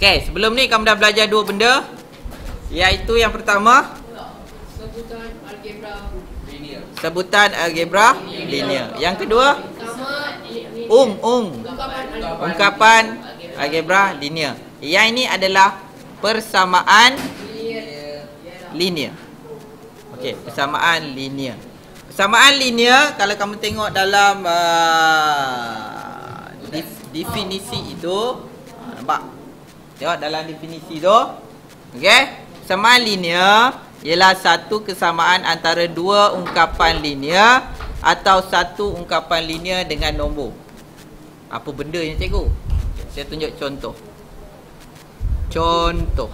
Okey, sebelum ni kamu dah belajar dua benda. Iaitu yang pertama Sebutan algebra Linear. sebutan algebra linear. Yang kedua ung ung ungkapan algebra ungkapan algebra linear. Yang ini adalah persamaan linear. Okey, persamaan linear. Persamaan linear kalau kamu tengok dalam uh, def- definisi itu nampak. Tengok dalam definisi tu. Okey, persamaan linear ialah satu kesamaan antara dua ungkapan linear atau satu ungkapan linear dengan nombor. Apa benda ni cikgu? Saya tunjuk contoh. Contoh.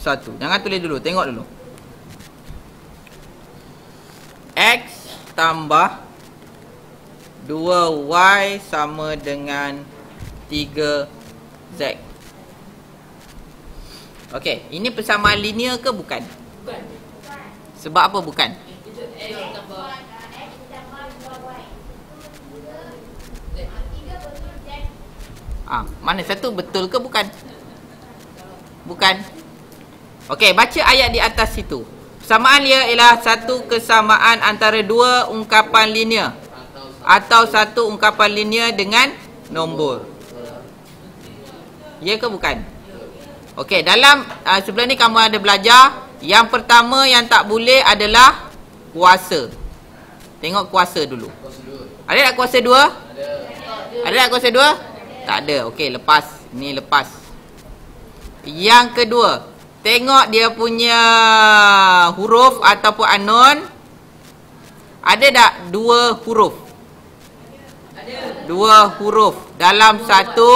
Satu. Jangan tulis dulu, tengok dulu. X tambah 2Y sama dengan 3Z. Okey, ini persamaan linear ke bukan? bukan Sebab apa bukan? Ah, mana satu betul ke bukan? Bukan. Okey, baca ayat di atas situ. Persamaan dia ialah satu kesamaan antara dua ungkapan linear atau satu ungkapan linear dengan nombor. Ya ke bukan? Okey, dalam uh, sebelum ni kamu ada belajar yang pertama yang tak boleh adalah kuasa. Tengok kuasa dulu. Ada tak kuasa dua? Ada. Ada tak kuasa dua? Tak ada. Okey, lepas. Ni lepas. Yang kedua, tengok dia punya huruf ataupun anon. Ada tak dua huruf? Dua huruf dalam satu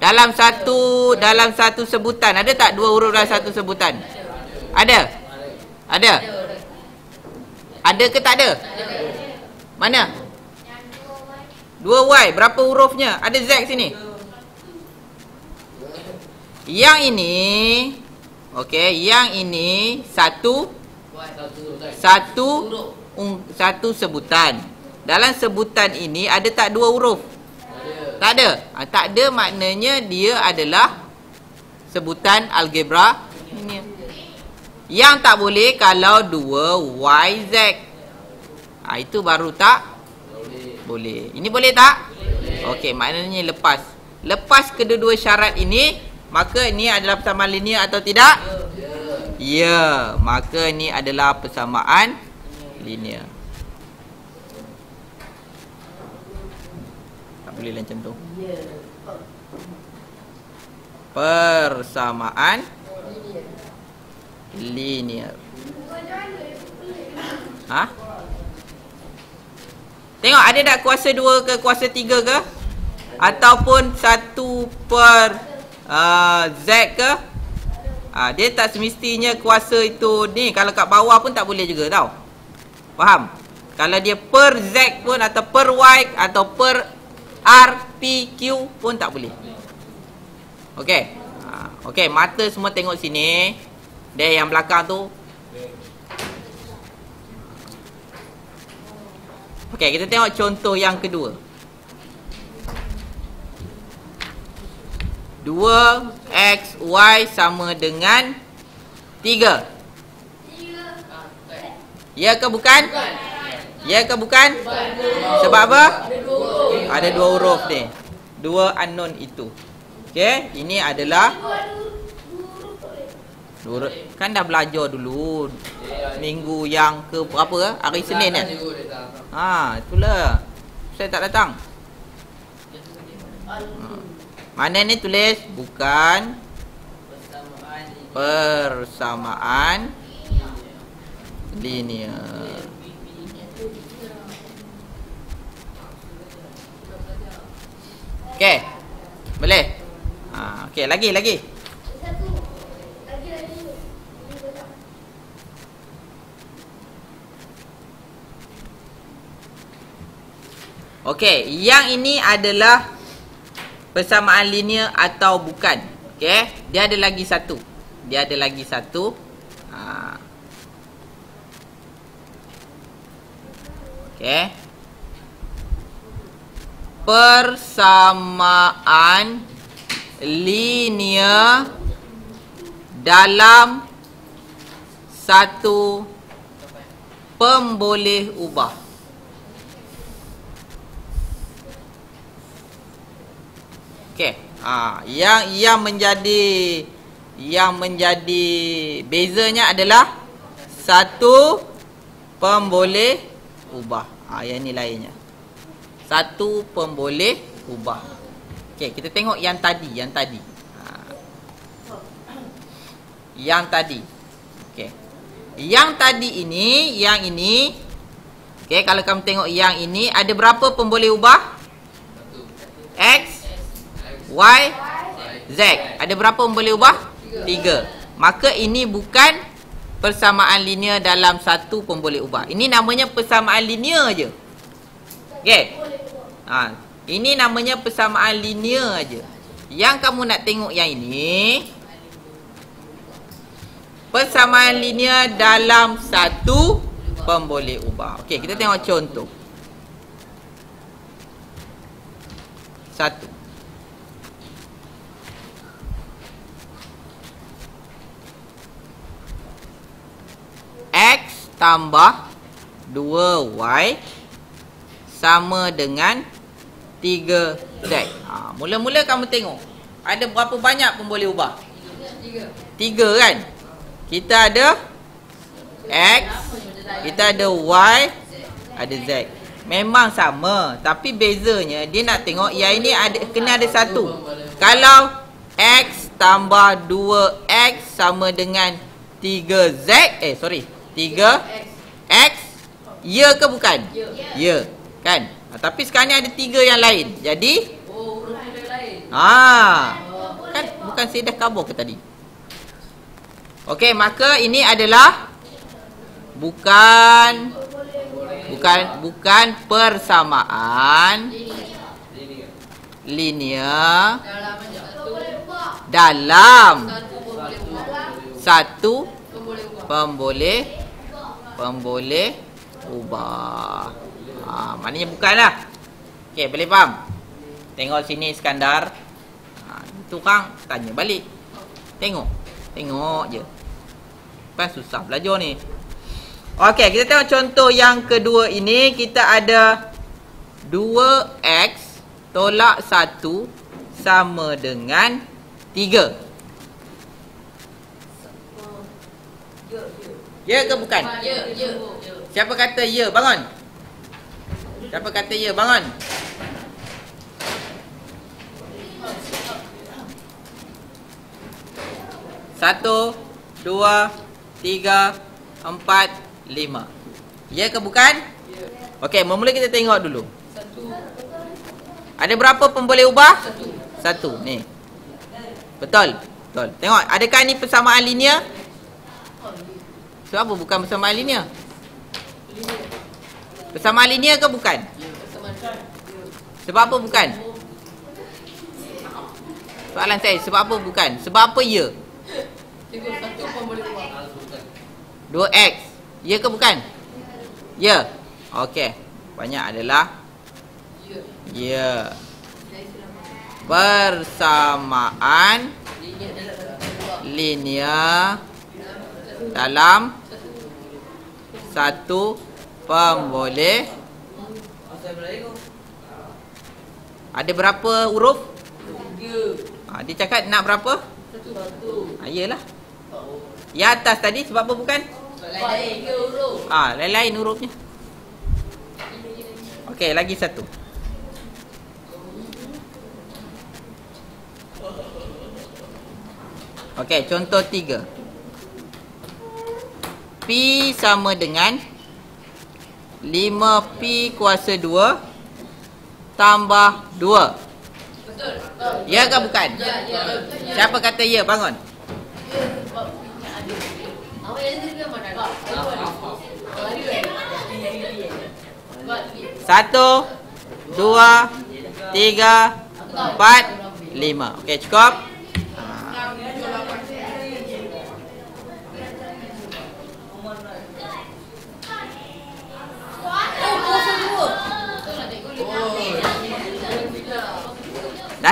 dalam satu dalam satu sebutan. Ada tak dua huruf dalam satu sebutan? Ada. Ada. Ada ke tak ada? Mana? Dua Y, berapa hurufnya? Ada Z sini. Yang ini Okey, yang ini satu satu satu sebutan. Dalam sebutan ini ada tak dua huruf? Tak ada. Ha, tak ada maknanya dia adalah sebutan algebra. Yang tak boleh kalau dua Y Z. Ha, itu baru tak boleh. Ini boleh tak? Okey, maknanya lepas. Lepas kedua-dua syarat ini, maka ini adalah persamaan linear atau tidak? Ya, maka ini adalah persamaan linear. Tak boleh macam tu. Persamaan linear. Ha? Tengok ada tak kuasa 2 ke kuasa 3 ke? Ataupun 1 per uh, Z ke? Ha, dia tak semestinya kuasa itu ni kalau kat bawah pun tak boleh juga tau. Faham? Kalau dia per Z pun atau per Y atau per R, P, Q pun tak boleh. Okey. Ha, okey, mata semua tengok sini. Dia yang belakang tu Okey, kita tengok contoh yang kedua. 2 y sama dengan 3. Ya ke bukan? Ya ke bukan? Sebab apa? Ada dua huruf ni. Dua unknown itu. Okey, ini adalah dua. Kan dah belajar dulu. Minggu yang ke berapa? Hari Senin kan? Ha, itulah. Saya tak datang. Mana ni tulis bukan persamaan linear. Okey. Boleh? Ha, okey, lagi lagi. Okey, yang ini adalah persamaan linear atau bukan. Okey, dia ada lagi satu. Dia ada lagi satu. Ha. Okey. Persamaan linear dalam satu pemboleh ubah. Okey. Ha, yang yang menjadi yang menjadi bezanya adalah satu pemboleh ubah. Ha, yang ni lainnya. Satu pemboleh ubah. Okey, kita tengok yang tadi, yang tadi. Ha. Yang tadi. Okey. Yang tadi ini, yang ini. Okey, kalau kamu tengok yang ini ada berapa pemboleh ubah? X Y Z. Ada berapa boleh ubah? Tiga. Maka ini bukan persamaan linear dalam satu pun boleh ubah. Ini namanya persamaan linear je. Okey. Ha, ini namanya persamaan linear aja. Yang kamu nak tengok yang ini persamaan linear dalam satu pemboleh ubah. Okey, kita tengok contoh. Satu. X tambah 2Y sama dengan 3Z. Ha, mula-mula kamu tengok. Ada berapa banyak pun boleh ubah? Tiga. Tiga kan? Kita ada X, kita ada Y, ada Z. Memang sama. Tapi bezanya dia nak tengok yang ini ada kena ada satu. Kalau X tambah 2X sama dengan 3Z. Eh sorry. 3 X. Ya ke bukan? Ya. Ya. Kan? Ha, tapi sekarang ni ada tiga yang lain. Jadi Oh, lain. Ah, kan bukan saya dah cover ke tadi? Okey, maka ini adalah bukan bukan bukan persamaan linear Dalam satu. Pemboleh pemboleh ubah. Ha, maknanya bukanlah. Okey, boleh faham? Tengok sini Iskandar. Ha, itu tanya balik. Tengok. Tengok je. Kan susah belajar ni. Okey, kita tengok contoh yang kedua ini. Kita ada 2x tolak 1 sama dengan 3. Ya ke bukan? Ya, ya. Siapa kata ya? Bangun. Siapa kata ya? Bangun. Satu, dua, tiga, empat, lima. Ya ke bukan? Ya. Okey, mula kita tengok dulu. Satu. Ada berapa pemboleh ubah? Satu. Satu. Ni. Betul. Betul. Tengok, adakah ni persamaan linear? Sebab apa bukan persamaan linear? Persamaan linear ke bukan? Sebab apa bukan? Soalan saya, sebab apa bukan? Sebab apa ya? Tiga. Satu pun boleh ubah. 2x. Ya ke bukan? Ya. Okey. Banyak adalah Ya. Persamaan linear dalam satu pemboleh ada berapa huruf? Tiga. Ha, dia cakap nak berapa? Satu. Ha, iyalah. Yang atas tadi sebab apa bukan? Lain. Tiga huruf. Ah, ha, lain-lain hurufnya. Okey, lagi satu. Okey, contoh tiga. P sama dengan 5P kuasa 2 tambah 2. Betul. Ya ke bukan? Ya, ya. Siapa kata ya? Bangun. Satu, dua, tiga, empat, lima. Okey, cukup?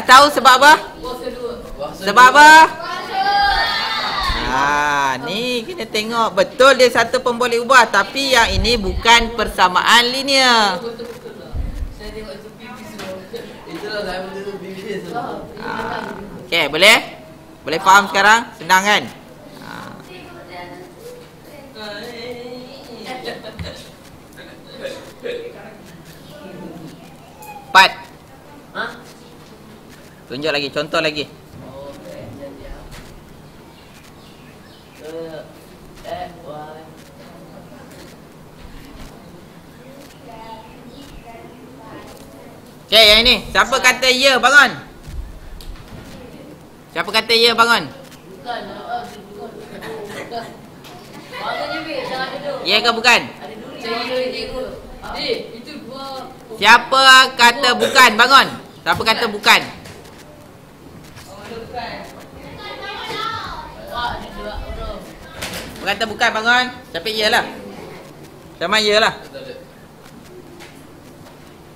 Tahu sebab apa? Sebab apa? Ha, ni kena tengok betul dia satu pun boleh ubah tapi yang ini bukan persamaan linear. Ha. Okey, boleh? Boleh faham sekarang? Senang kan? Ha. Empat. Tunjuk lagi, contoh lagi. Jadi. Eh, F, Y. Okey, yang ini. Siapa kata ya bangun? Siapa kata ya bangun? Bukan, jangan duduk. Ya ke bukan? Ada duri. Eh. Siapa kata bukan? Bangun. Siapa kata bukan? Kata bukan bangun? Siapa ya lah? Siapa ya lah? Tak ada.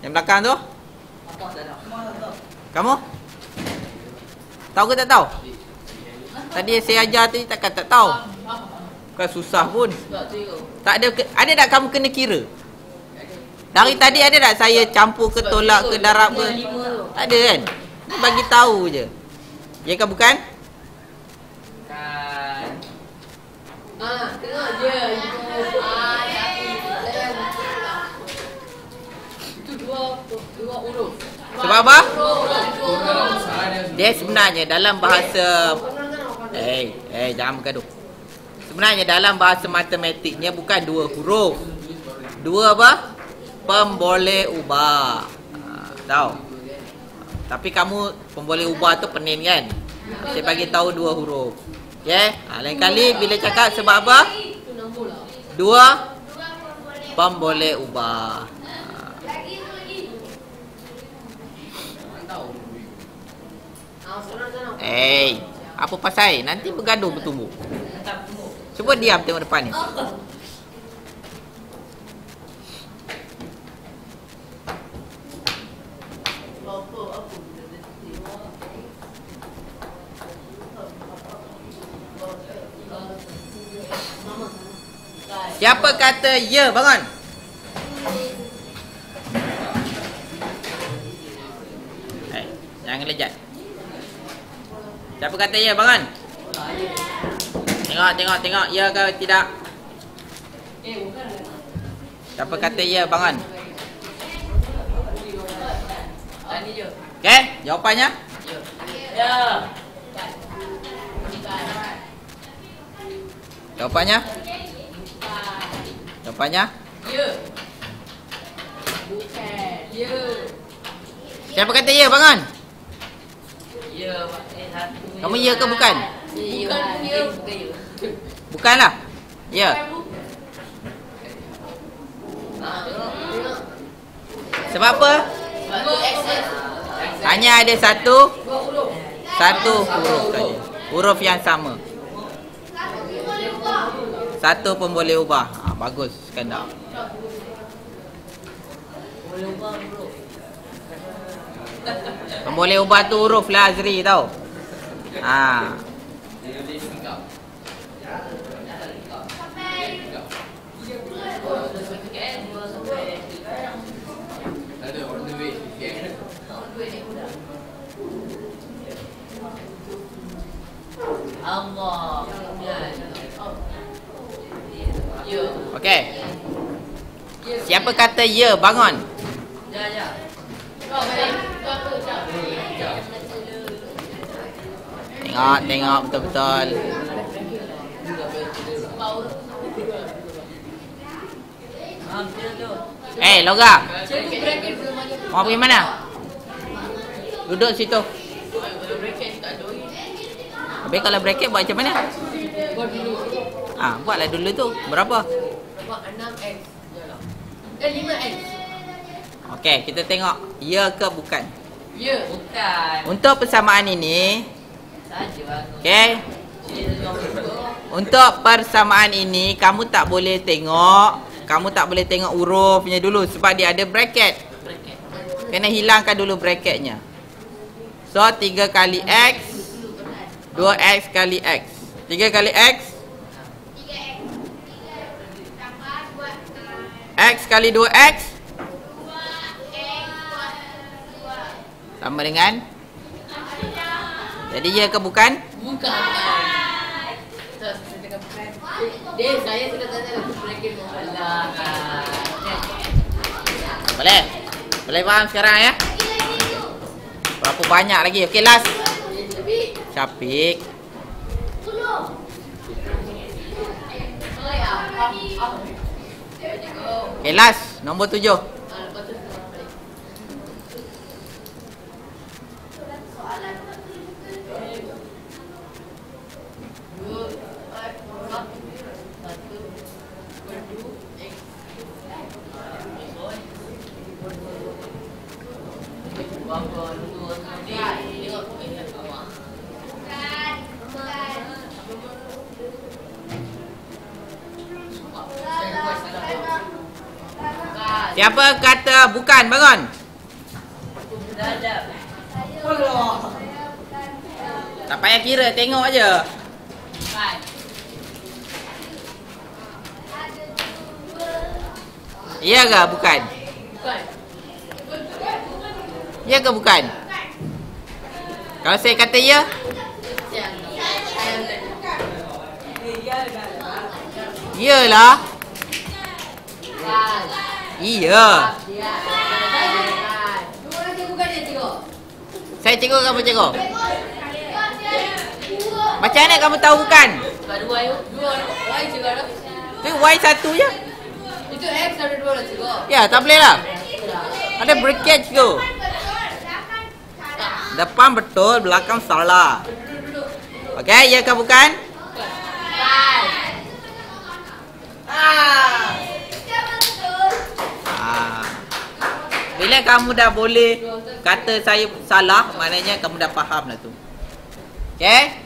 Yang belakang tu? Tak? Kamu? Tahu ke tak tahu? Tadi saya ajar tadi takkan tak tahu. Bukan susah pun. Tak ada ada tak kamu kena kira? Dari tadi ada tak saya campur ke tolak ke darab ke? Tak ada kan? Bagi tahu je. Ya ke bukan? Kan. Ah, tengok je. Ah, tapi. Itu dua, dua huruf. Sebab apa? Dia. Dia sebenarnya dalam bahasa Eh, eh jangan bergaduh. Sebenarnya dalam bahasa matematiknya bukan dua huruf. Dua apa? Pemboleh ubah. Ha, tahu? Tapi kamu pemboleh ubah tu penin kan? Saya bagi tahu dua huruf. Ya? Yeah? Ha, lain kali bila cakap sebab apa? Dua pemboleh ubah. Ah, senang-senang. Eh, apa pasal? Nanti bergaduh tunggu. Cuba diam tengok depan ni. Siapa kata ya bangun? Eh, jangan lejat. Siapa kata ya bangun? Tengok, tengok, tengok. Ya ke tidak? Siapa kata ya bangun? Okey, jawapannya? Ya. Ya. Jawapannya? Jawapannya? Ya. Bukan. Ya. Siapa kata ya bangun? Ya, eh satu. Kamu ya ke bukan? Bukan ya. Bukan ya. Bukanlah. Ya. Ah. Sebab apa? Hanya ada satu. Satu huruf saja. Huruf yang sama. Satu pun boleh ubah. Ha, bagus skandal. Boleh ubah huruf. Yang boleh ubah tu huruf lah Azri tau. Ha. Dah sampai kan? Allah. Ya. Okey. Ya. Siapa kata ya bangun? Ya, ya. Tengok, tengok betul-betul. Eh, Loga. Mau pergi mana? Duduk situ. Habis kalau bracket buat macam mana? Buat dulu. Ah, ha, buatlah dulu tu. Berapa? Dapat 6x. Yalah. Eh, 5x. Okey, kita tengok ya ke bukan. Ya. Bukan. Untuk persamaan ini, okey. Untuk persamaan ini kamu tak boleh tengok, kamu tak boleh tengok hurufnya dulu sebab dia ada bracket. Bracket. Kena hilangkan dulu bracketnya. So 3 kali X 2X kali X 3 kali X X kali 2X Sama dengan Jadi ya ke bukan? Bukan. Bukan. Dia, saya sudah alah. Boleh? Boleh faham sekarang ya? Berapa banyak lagi? Okey last Syafiq oh ya, apa? Last. Nombor tujuh bukan bangun? Tak payah kira tengok aja. Bukan. Ya ke bukan? Bukan. Ya ke bukan? Kalau saya kata ya, iyalah. Iya. Saya cikgu kamu cikgu. Macam mana kamu tahu bukan? Dua. Dua Y juga ada. Y satu je. Itu X ada dua lah tengok. Ya, tak boleh lah. Ada bracket tu. Depan betul, belakang salah. Okey, ya ke bukan? Bukan. Ah. Bila kamu dah boleh kata saya salah, maknanya kamu dah faham lah tu. Okey?